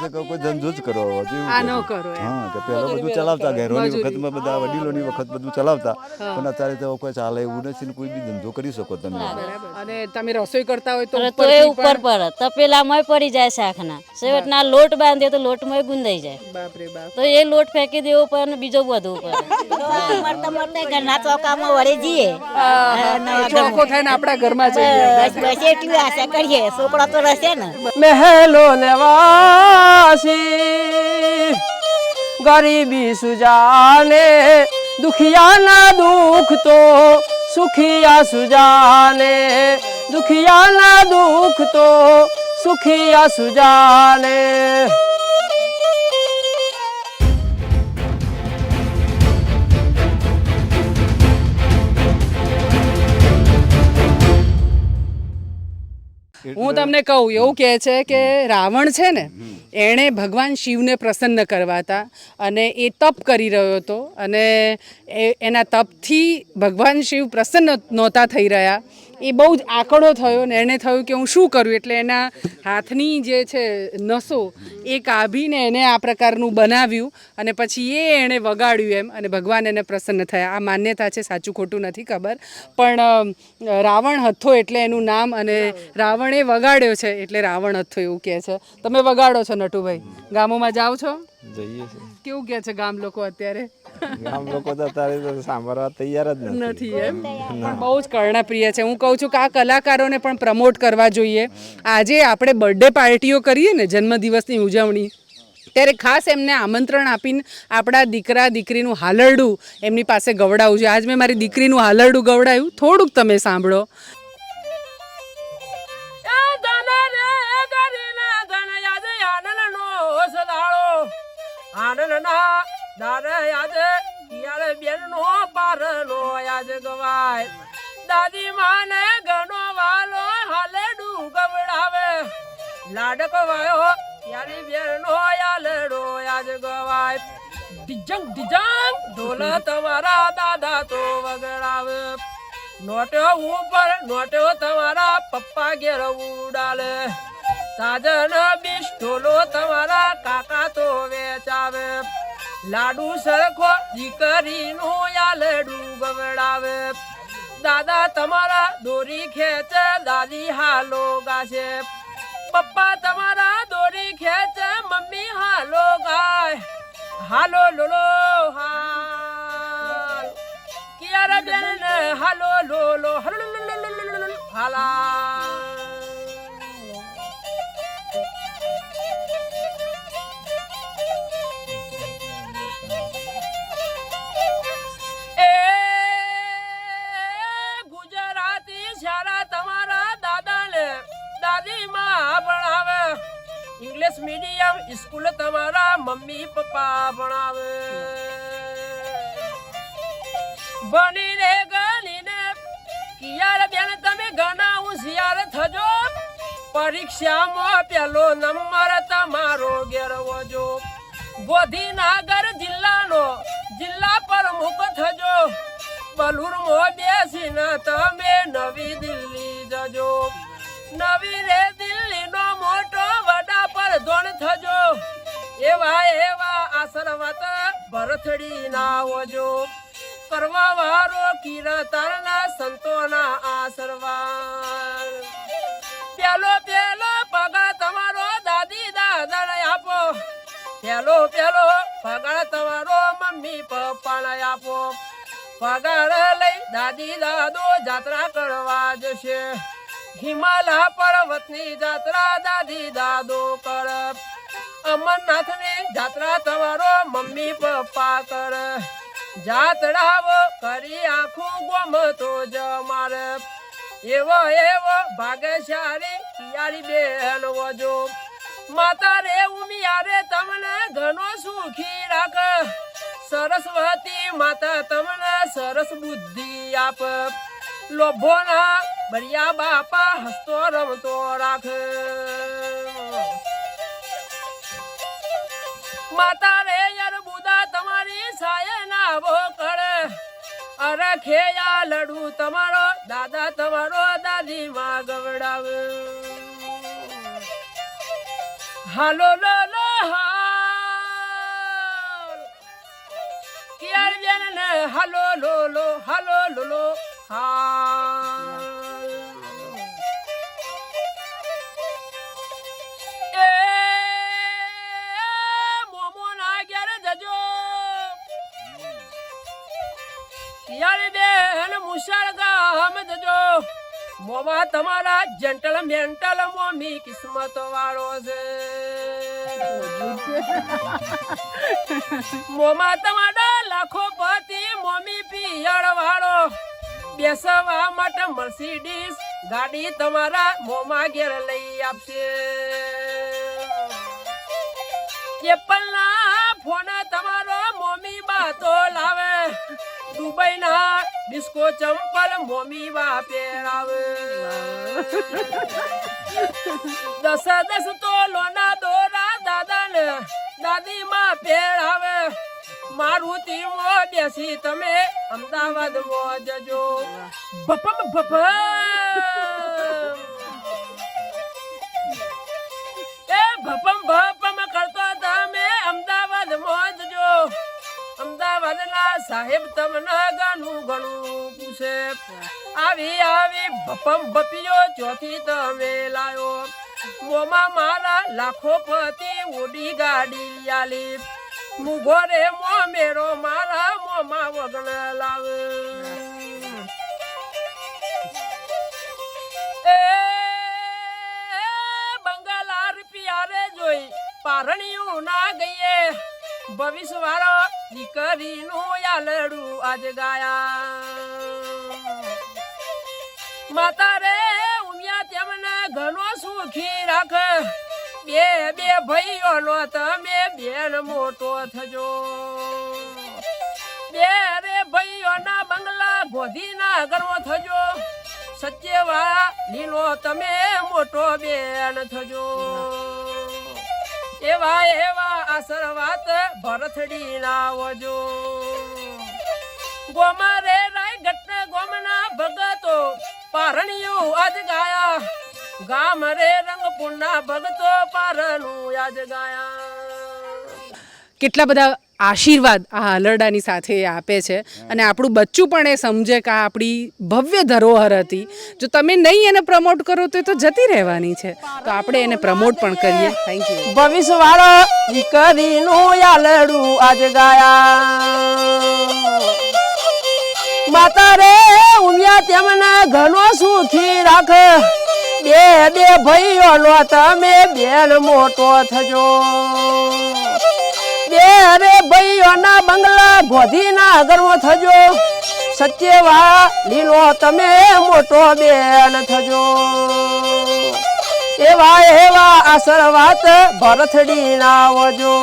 કોઈ ધંધો જ કરો. તો. કરો એમ. હા કે પહેલા બધું ચલાવતા ઘરોની વખતમાં બધા વડીલોની વખત બધું ચલાવતા. પણ અત્યારે તો કોઈ ચાલે એવું નથી ને કોઈ બી ધંધો કરી શકો તમે. અને તમે રસોઈ કરતા હોય તો તો એ ઉપર પર તપેલામાં પડી જાય શાકના. સેવટના લોટ બાંધ્યો તો લોટમાં ગુંદાઈ જાય. બાપરે બાપ. તો એ લોટ ફેંકી દેવો પડે અને બીજો બધો પડે મળતા મળતા ઘરના ચોકામાં વળી જઈએ. ચોખ્ખો થઈને આપણા ઘરમાં જઈએ. બસ બસ એટલી આશા કરીએ. છોકરા તો રહેશે ને. મહેલો લેવાસી ગરીબી સુજાને, દુખિયાના દુઃખ તો સુખિયા સુજાને, દુખિયાના દુઃખ તો સુખિયા સુજાને. હું તમને કહું, એવું કહે છે કે રાવણ છે ને એણે ભગવાન શિવને પ્રસન્ન કરવા હતા અને એ તપ કરી રહ્યો હતો અને એના તપથી ભગવાન શિવ પ્રસન્ન નહોતા થઈ રહ્યા. એ બહુ જ આકડો થયો ને એને થયું કે હું શું કરું? એટલે એના હાથની જે છે નસો એ કાઢીને એને આ પ્રકારનું બનાવ્યું અને પછી એ એણે વગાડ્યું એમ અને ભગવાન એને પ્રસન્ન થયા. આ માન્યતા છે, સાચું ખોટું નથી ખબર. પણ રાવણ હથ્થો એટલે એનું નામ અને રાવણે વગાડ્યો છે એટલે રાવણ હથ્થો એવું કહે છે. તમે વગાડો છો નટુભાઈ. ગામોમાં જાઓ છો? જઈએ છે કેવું કે છે ગામ લોકો અત્યારે? ગામ લોકો તો અત્યારે તો સાંભળવા તૈયાર જ નથી. નથી એમ? પણ બહુ જ કર્ણપ્રિય છે. હું કહું છું કે આ કલાકારોને પણ પ્રમોટ કરવા જોઈએ. આજે આપણે બર્થડે પાર્ટીઓ કરીએ ને જન્મદિવસની ઉજવણી ત્યારે ખાસ એમને આમંત્રણ આપીને આપણા દીકરા દીકરીનું હાલરડું એમની પાસે ગવડાવું છે આજ મેં મારી દીકરીનું હાલરડું ગવડાયું. થોડુંક તમે સાંભળો. આનંદના દારે યાદે યાર બેનનો પારલો યાદ ગવાય. દાદી માને ગણો વાલો હાલેડું ગવડાવે. લાડકો વાયો યારી બેનનો યાલેડો યાદ ગવાય. ડિજંગ ડિજંગ ઢોલ તમારા દાદા તો વગડાવે. નોટ્યો ઉપર, નોટ્યો તમારા પપ્પા ઘેર ઉડાલે. સાજન બિસ્ટોલો તમારા કાકા તો વેચાવે. લાડુ સરખો દીકરીનું યાલડું ગવડાવે. દાદા તમારા દોરી ખેંચે, દાદી હાલો ગાશે. પપ્પા તમારા દોરી ખેંચે, મમ્મી હાલો ગાય. હાલો લોલો, હાલ. કિયારા બેન, હાલો લોલો, હાલો હાલા. ઇંગ્લિશ મીડિયમ સ્કૂલ તમારા મમ્મી, પપ્પા ભણાવે. ભણીને, ગણીને, કિયાર બેન, તમે ઘણા હોશિયાર થજો. પરીક્ષામાં પેલો નંબર તમારો ગેરવજો ગોધીનગર જિલ્લાનો જિલ્લા પ્રમુખ થજો. બલુરમાં બેસીને તમે નવી દિલ્હી જજો. નવી રે એવા એવા આશીર્વાદ ભરથડી ના હોજો કરવા વાળો કિરતરના સંતોના આશીર્વાદ. પેલો પેલો પગા તમારો દાદી દાદા આપો. પેલો પેલો પગાર તમારો મમ્મી પપ્પાને આપો. પગાર લઈ દાદી દાદો જાત્રા કરવા જશે. હિમાલય પર્વતની જાત્રા દાદી દાદો કર. અમરનાથની જાત્રા તમારો મમ્મી પપ્પા કર. જાત્રાઓ કરી આખું ગમતો જમારે એવો એવો ભાગ્યશાળી પિયારી બેન વજો. માતા રે ઉમિયારે તમને ઘણો સુખી રાખ. સરસ્વતી માતા તમને સરસ બુદ્ધિ આપ. લોભોના બરિયા બાપા હસતો રમતો રાખ. માતા રે યાર બુદા તમારી સાય ના કરે. અરે ખેયા લડુ તમારો દાદા તમારો દાદી માં ગવડાવ હાલો, લો લો, હાલ. હાલો, લો લો, હાલો, લો લો, હાલ. મોમાં તમારા જેન્ટલ મેન્ટલ મોમી કિસ્મત વાળો છે. મોમાં તમારા લાખો પતિ મોમી પિયળ વાળો. બેસવા માટે મર્સિડીસ ગાડી તમારા મોમાં ઘેર લઈ આપશે. એપલના ફોન તમારો મોમી બા તો લાવે દુબઈના ડિસ્કો ચંપલ મોમી બા પહેરાવે. દસ દસ તો લોના દોરા દાદા ને દાદી માં પહેરાવે. મારુતિ માં બેસી તમે અમદાવાદમાં જજો બપમ ભપ સાહેબ તમને ગાનું ઘણું પૂછે. આવી આવી ભપમ ભપીઓ ચોથી તમે લાયો. મોમાં મારા લાખો પતિ ઉડી ગાડી આલી. મુગો રે મો મેરો, મારા મોમાં વગણ લાવે. પારણિયું ના ગઈએ. ભવિષ્ય વાળો દીકરીનું યાલડું આજ ગાયા. માતા રે ઉમિયા તેમને ઘણો સુખી રાખ. બે બે ભાઈઓનો તમે બેન મોટો થજો. બે રે ભાઈઓના બંગલા ગોધીના ઘરમાં થજો. સત્યવા લીલો તમે મોટો બેન થજો. એવા એવા આશીર્વાદ ભરથડી લાવજો. ગોમા રે રાય ગટને ગોમના ભગતો, પારણિયું આજ ગાયા. ગામ રે રંગપુરના ભગતો, પારણું આજ ગાયા. કેટલા બધા આશીર્વાદ આ હાલરડાની સાથે એ આપે છે. અને આપણું બચ્ચું પણ એ સમજે કે આ આપણી ભવ્ય ધરોહર હતી. જો તમે નહીં એને પ્રમોટ કરો તો એ તો જતી રહેવાની છે. તો આપણે એને પ્રમોટ પણ કરીએ. થેન્ક યુ ભવિષ્યવાળો દીકરીનું યાલડું આજ ગાયા. માતા રે, ઉમિયા તેમના ઘણો સુખી રાખ. બે બે ભાઈઓનો તમે બેન મોટો થજો. બે રે ભાઈઓના બંગલા ગોધીના ઘરમાં થજો. સત્યવા લીલો તમે મોટો બેન થજો. એવા એવા આશીર્વાદ ભરથડી લાવજો